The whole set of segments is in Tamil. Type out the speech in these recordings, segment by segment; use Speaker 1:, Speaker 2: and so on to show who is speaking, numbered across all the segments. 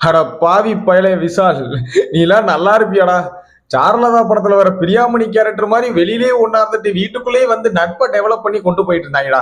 Speaker 1: அட பாவி பயலே விஷால் நீலாம் நல்லா இருப்பியாடா. சார்லதா படத்துல வர பிரியாமணி கேரக்டர் மாதிரி வெளியிலேயே ஒண்ணாந்துட்டு வீட்டுக்குள்ளேயே வந்து நட்பை டெவலப் பண்ணி கொண்டு போயிட்டு இருந்தாங்கடா.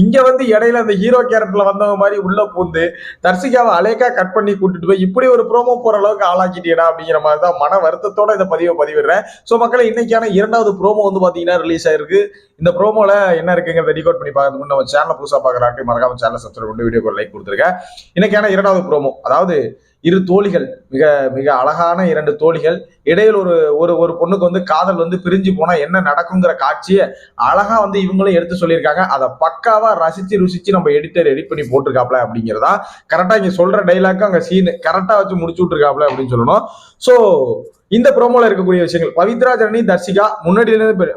Speaker 1: இங்க வந்து இடையில அந்த ஹீரோ கேரக்டர்ல வந்தவங்க மாதிரி உள்ள பூந்து தர்சிகாவை அலேக்கா கட் பண்ணி கூட்டிட்டு போய் இப்படி ஒரு ப்ரோமோ போற அளவுக்கு ஆளாக்கிட்டேடா அப்படிங்கிற மாதிரி தான் மன வருத்தத்தோட இந்த பதிவை பதிவிடுறேன். ஸோ மக்களை இன்னைக்கான இரண்டாவது ப்ரோமோ வந்து பாத்தீங்கன்னா ரிலீஸ் ஆயிருக்கு. இந்த ப்ரோமோல என்ன இருக்குங்கிறத ரெக்கார்ட் பண்ணி பார்க்கறது முன்ன நம்ம சேனல் புதுசா பாக்குறாங்க மறக்காம சேனல் சப்ஸ்கிரைப் பண்ணி வீடியோக்கு லைக் கொடுத்துருக்கேன் இன்னைக்கான இரண்டாவது ப்ரோமோ அதாவது இரு தோழிகள் மிக மிக அழகான இரண்டு தோழிகள். இடையில் ஒரு ஒரு ஒரு பொண்ணுக்கு வந்து காதல் வந்து பிரிஞ்சு போனா என்ன நடக்குங்கிற காட்சியை அழகா வந்து இவங்களும் எடுத்து சொல்லியிருக்காங்க. அதை பக்காவா ரசிச்சு ருசிச்சு நம்ம எடிட்டர் எடிட் பண்ணி போட்டிருக்காப்ல அப்படிங்கிறதா கரெக்டா இங்க சொல்ற டைலாக்கு அங்க சீனு கரெக்டா வச்சு முடிச்சு விட்டுருக்காப்ல அப்படின்னு சொல்லணும். ஸோ இந்த ப்ரோமோல இருக்கக்கூடிய விஷயங்கள். பவித்ரா ஜனனி தர்சிகா முன்னாடி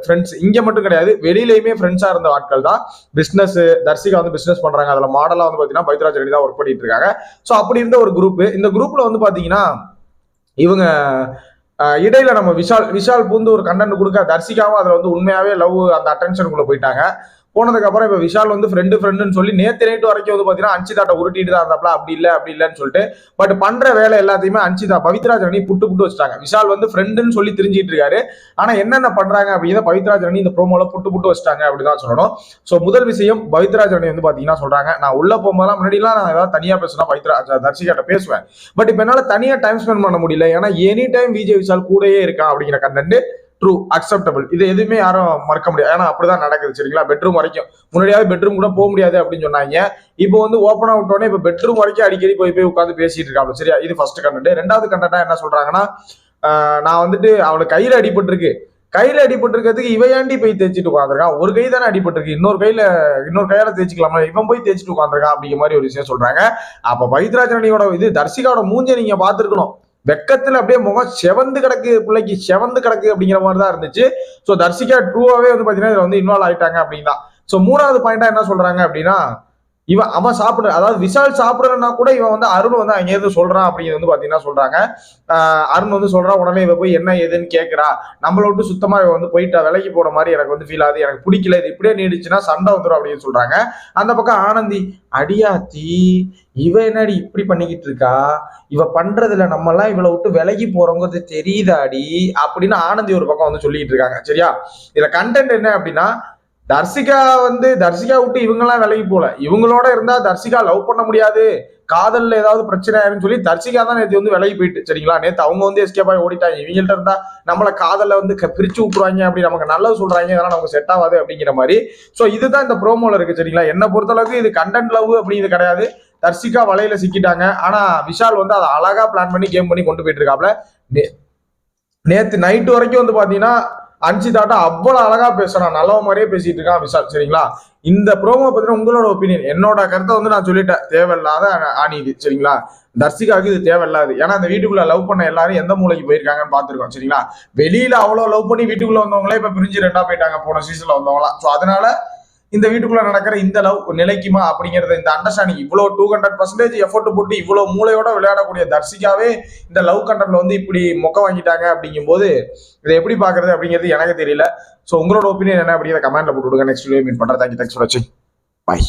Speaker 1: ஃப்ரெண்ட்ஸ் இங்க மட்டும் கிடையாது. வெளியிலயுமே ஃப்ரெண்ட்ஸா இருந்த ஆட்கள் தான். பிசினஸ் தர்சிகா வந்து பிசினஸ் பண்றாங்க. அதுல மாடலா வந்து பாத்தீங்கன்னா பவித்ரா ஜனனி தான் ஒர்க் பண்ணிட்டு இருக்காங்க. ஸோ அப்படி இருந்த ஒரு குரூப் இந்த குரூப்ல வந்து பாத்தீங்கன்னா இவங்க இடையில நம்ம விஷால் விஷால் பூந்து ஒரு கண்டென்ட் கொடுக்க தர்சிகாவும் அதுல வந்து உண்மையாவே லவ் அந்த அட்டென்ஷனுக்குள்ள போயிட்டாங்க. போனதுக்கு அப்புறம் இப்ப விஷால் வந்து ஃப்ரெண்டு ஃப்ரெண்டுன்னு சொல்லி நேத்து நைட்டு வரைக்கும் வந்து பாத்தீங்கன்னா அன்சிதாட்ட உருட்டிட்டு தான் இருந்தாப்ல அப்படி இல்ல அப்படி இல்லைன்னு சொல்லிட்டு. பட் பண்ற வேலை எல்லாத்தையுமே அன்சிதா பவித்ராஜனை புட்டு புட்டு வச்சுட்டாங்க. விஷால் வந்து ஃப்ரெண்டுன்னு சொல்லி தெரிஞ்சிட்டு இருக்காரு. ஆனா என்னென்ன பண்றாங்க அப்படிங்கிறத பவித்ராஜனை இந்த ப்ரோமோல புட்டு புட்டு வச்சுட்டாங்க அப்படிதான் சொல்லணும். சோ முதல் விஷயம் பவித்ராஜனை வந்து பாத்தீங்கன்னா சொல்றாங்க நான் உள்ள போகும்போதெல்லாம் முன்னாடிலாம் நான் ஏதாவது தனியா பேசினா பவித்ரா தர்ஷிகாட்ட பேசுவேன். பட் இப்ப என்னால தனியா டைம் ஸ்பெண்ட் பண்ண முடியல. ஏன்னா எனி டைம் விஜய் விஷால் கூடயே இருக்கான் அப்படிங்கிற கண்டென்ட் ட்ரூ அக்செப்டபிள் இது எதுவுமே யாரும் மறக்க முடியாது. ஏன்னா அப்படிதான் நடக்குது சரிங்களா? பெட்ரூம் வரைக்கும். முன்னாடியாவது பெட்ரூம் கூட போக முடியாது அப்படின்னு சொன்னாங்க. இப்போ வந்து ஓப்பன் அவுட்டோடனே இப்போ பெட்ரூம் வரைக்கும் அடிக்கடி போய் போய் உட்காந்து பேசிட்டு இருக்காங்க சரியா? இது ஃபர்ஸ்ட் கண்டென்ட் ரெண்டாவது கண்டென்ட்டா என்ன சொல்றாங்கன்னா நான் வந்துட்டு அவனுக்கு கையில அடிபட்டிருக்கு. கையில அடிபட்டிருக்கிறதுக்கு இவையாண்டி போய் தேய்ச்சிட்டு உட்காந்துருக்கான் ஒரு கை தானே அடிபட்டிருக்கு. இன்னொரு கையில இன்னொரு கையால தேய்ச்சிக்கலாமா இவன் போய் தேய்ச்சிட்டு உட்காந்துருக்கான் அப்படிங்கிற மாதிரி ஒரு விஷயம் சொல்றாங்க. அப்ப பவித்ராஜனியோட இது தர்சிகாவோட மூஞ்ச நீங்க பாத்துருக்கணும் வெக்கத்துல அப்படியே முகம் செவந்து கிடக்கு பிள்ளைக்கு செவந்து கிடக்கு அப்படிங்கிற மாதிரி தான் இருந்துச்சு ஸோ தர்சிகா ட்ரூவாவே வந்து பாத்தீங்கன்னா இதுல வந்து இன்வால்வ் ஆயிட்டாங்க அப்படின்னா. ஸோ மூணாவது பாயிண்டா என்ன சொல்றாங்க அப்படின்னா இவன் அவன் சாப்பிடுற அதாவது விஷால் சாப்பிடுறன்னா கூட இவன் வந்து அருண் வந்து அங்கேருந்து சொல்றான் அப்படிங்கிறது வந்து பாத்தீங்கன்னா சொல்றாங்க. அருண் வந்து சொல்றான் உடனே இவ போய் என்ன ஏதுன்னு கேட்கறா நம்மள விட்டு சுத்தமா இவ வந்து போயிட்டா விலைக்கு போற மாதிரி எனக்கு வந்து ஃபீல் ஆகுது எனக்கு பிடிக்கல இது இப்படியே நீடிச்சுன்னா சண்டை வந்துடும் அப்படின்னு சொல்றாங்க. அந்த பக்கம் ஆனந்தி அடியாத்தி இவ என்னடி இப்படி பண்ணிக்கிட்டு இருக்கா? இவ பண்றதுல நம்ம எல்லாம் இவளை விட்டு விலகி போறோங்கிறது தெரியுதாடி? அப்படின்னு ஆனந்தி ஒரு பக்கம் வந்து சொல்லிக்கிட்டு இருக்காங்க சரியா? இதுல கண்டென்ட் என்ன அப்படின்னா தர்சிகா வந்து தர்சிகா விட்டு இவங்கெல்லாம் விலகி போல இவங்களோட இருந்தா தர்சிகா லவ் பண்ண முடியாது. காதல்ல ஏதாவது பிரச்சனை ஆயிருன்னு சொல்லி தர்சிகா தான் நேற்று வந்து விலகி போயிட்டு சரிங்களா? நேற்று அவங்க வந்து எஸ்கேப் ஆகி ஓடிட்டாங்க. இவங்கள்ட்ட இருந்தா நம்மளை காதல வந்து பிரிச்சு விட்டுருவாங்க அப்படி நமக்கு நல்லது சொல்றாங்க. இதெல்லாம் நமக்கு செட் ஆகாது அப்படிங்கிற மாதிரி. ஸோ இதுதான் இந்த ப்ரோமோல இருக்கு சரிங்களா? என்ன பொறுத்தளவுக்கு இது கண்டென்ட் லவ் அப்படிங்கிறது கிடையாது. தர்சிகா வலையில சிக்கிட்டாங்க. ஆனா விஷால் வந்து அதை அழகா பிளான் பண்ணி கேம் பண்ணி கொண்டு போயிட்டு இருக்காப்ல. நே- நேத்து நைட்டு வரைக்கும் வந்து பாத்தீங்கன்னா அன்சிதாட்டா அவ்வளோ அழகா பேசுறான். நல்ல மாதிரியே பேசிட்டு இருக்கான் விஷால் சரிங்களா? இந்த ப்ரோமோ பத்தின உங்களோட ஒப்பீனியன் என்னோட கருத்தை வந்து நான் சொல்லிட்டேன். தேவையில்லாத ஆ- ஆணி சரிங்களா? தர்சிகாவுக்கு இது தேவையில்லாது. ஏன்னா அந்த வீட்டுக்குள்ள லவ் பண்ண எல்லாரும் எந்த மூலைக்கு போயிருக்காங்கன்னு பாத்துருக்கோம் சரிங்களா? வெளியில அவ்வளோ லவ் பண்ணி வீட்டுக்குள்ள வந்தவங்களே இப்ப பிரிஞ்சு ரெண்டா போயிட்டாங்க. போன சீசன்ல வந்தவங்களாம். ஸோ அதனால இந்த வீட்டுக்குள்ள நடக்கிற இந்த லவ் நிலைக்குமா அப்படிங்கறத இந்த அண்டர்ஸ்டாண்டிங் இவ்வளவு டூ ஹண்ட்ரட் பர்சன்டேஜ் எஃபோர்ட் போட்டு இவ்வளவு மூளையோட விளையாடக்கூடிய தர்சிகாவே இந்த லவ் கண்டென்ட்ல வந்து இப்படி மொக்க வாங்கிட்டாங்க அப்படிங்கும்போது இதை எப்படி பாக்குறது அப்படிங்கிறது எனக்கு தெரியல. ஸோ உங்களோட ஒப்பீனியன் என்ன அப்படிங்கிற கமெண்ட்ல போட்டு விடுங்க நெக்ஸ்ட் வீடியோ மீட் பண்றேன். தேங்க்யூ தேங்க்ஸ் ஃபார் வாட்சிங் பாய்